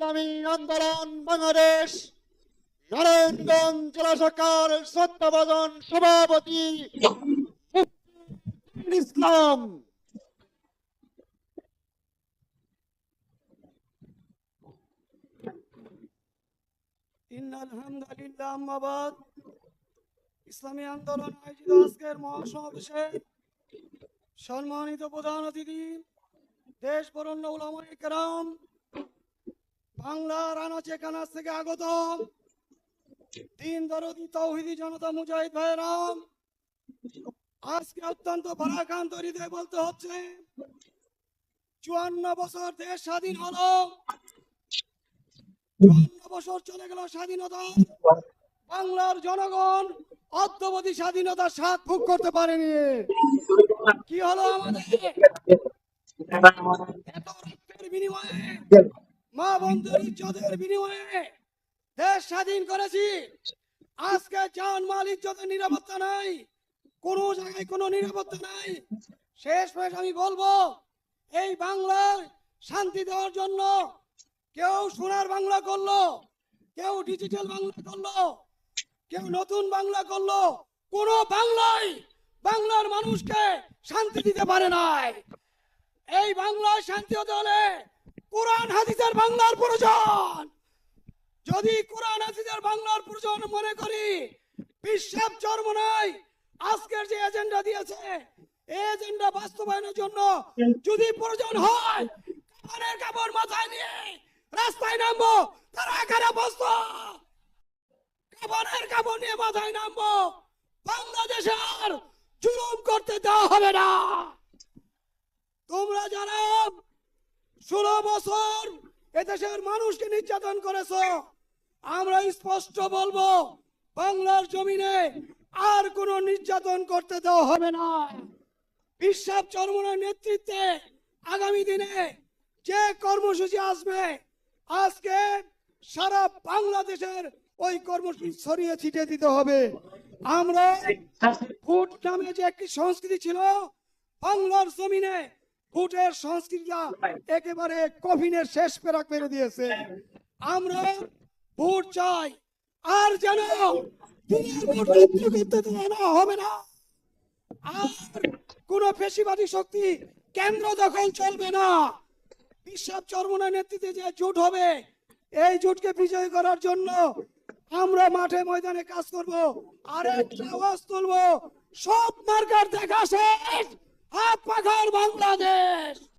ইসলামী আন্দোলন বাংলাদেশ। নারায়ণগঞ্জ জেলা শাখার শ্রদ্ধাভাজন সভাপতি ইসলাম। ইসলামী আন্দোলন আয়োজিত আজকের মহাসমাবেশে সম্মানিত প্রধান অতিথি দেশ বরণ্য উলামায়ে কেরাম বাংলার আনাচে কানাচ থেকে আগত দিন দরদি তৌহিদি জনতা মুজাহিদ ভাইরাম আজকে অত্যন্ত ভারাক্রান্ত হৃদয় বলতে হচ্ছে, চুয়ান্ন বছর দেশ স্বাধীন হলো। চুয়ান্ন বছর চলে গেল স্বাধীনতা। বাংলার জনগণ অদ্যবধি স্বাধীনতার স্বাদ ভোগ করতে পারেনি। কি হলো আমাদের? এত রক্তের বিনিময়ে বন্ধুর ইজ্জতের বিনিময়ে দেশ স্বাধীন করেছি। আজকে জান মাল ইজ্জতের নিরাপত্তা নাই, কোনো জায়গায় কোনো নিরাপত্তা নাই। শেষ শেষ আমি বলব, এই বাংলার শান্তি দেওয়ার জন্য কেউ সোনার বাংলা করল, কেউ ডিজিটাল বাংলা করল, কেউ নতুন বাংলা করল, কোন বাংলায় বাংলার মানুষকে শান্তি দিতে পারে নাই। এই বাংলায় শান্তি হতে হলে কোরআন হাদিসের বাংলার প্রয়োজন। যদি কোরআন হাদিসের বাংলার প্রয়োজন মনে করি নয় আজকের যে এজেন্ডা দিয়েছে এজেন্ডা বাস্তবায়নের জন্য যদি প্রয়োজন হয় কাপড়ের কাপড় মাথায় নিয়ে রাস্তায় নামবো, তারা এখানে কাপড়ের কাপড় নিয়ে মাথায় নামবো। বাংলাদেশে আর জুলুম করতে দেওয়া হবে না। তোমরা যারা ষোলো বছর এদেশের মানুষকে নির্যাতন করেছ। আমরা স্পষ্ট বলব বাংলার জমিনে আর কোনো নির্যাতন করতে দেওয়া হবে না। বিশ্বাস চরমনের নেতৃত্বে আগামী দিনে যে কর্মসূচি আসবে আজকে সারা বাংলাদেশের ওই কর্মসূচি ছড়িয়ে ছিটিয়ে দিতে হবে। আমরা ভোট নামে যে একটি সংস্কৃতি ছিল বাংলার জমিনে ভোটের সংস্কৃতিটা একেবারে কফিনের শেষ পেরাক মেরে দিয়েছে। আমরা ভোট চাই। আর যেন হবে না। আর কোন পেশিবাদী শক্তি কেন্দ্র দখল চলবে না। বিশ্বাস চর্মনার নেতৃত্বে যে জোট হবে এই জোটকে বিজয় করার জন্য আমরা মাঠে ময়দানে কাজ করব আর একটা আওয়াজ তুলবো। সব মার্কার দেখা শেষ। পাখার বাংলাদেশ!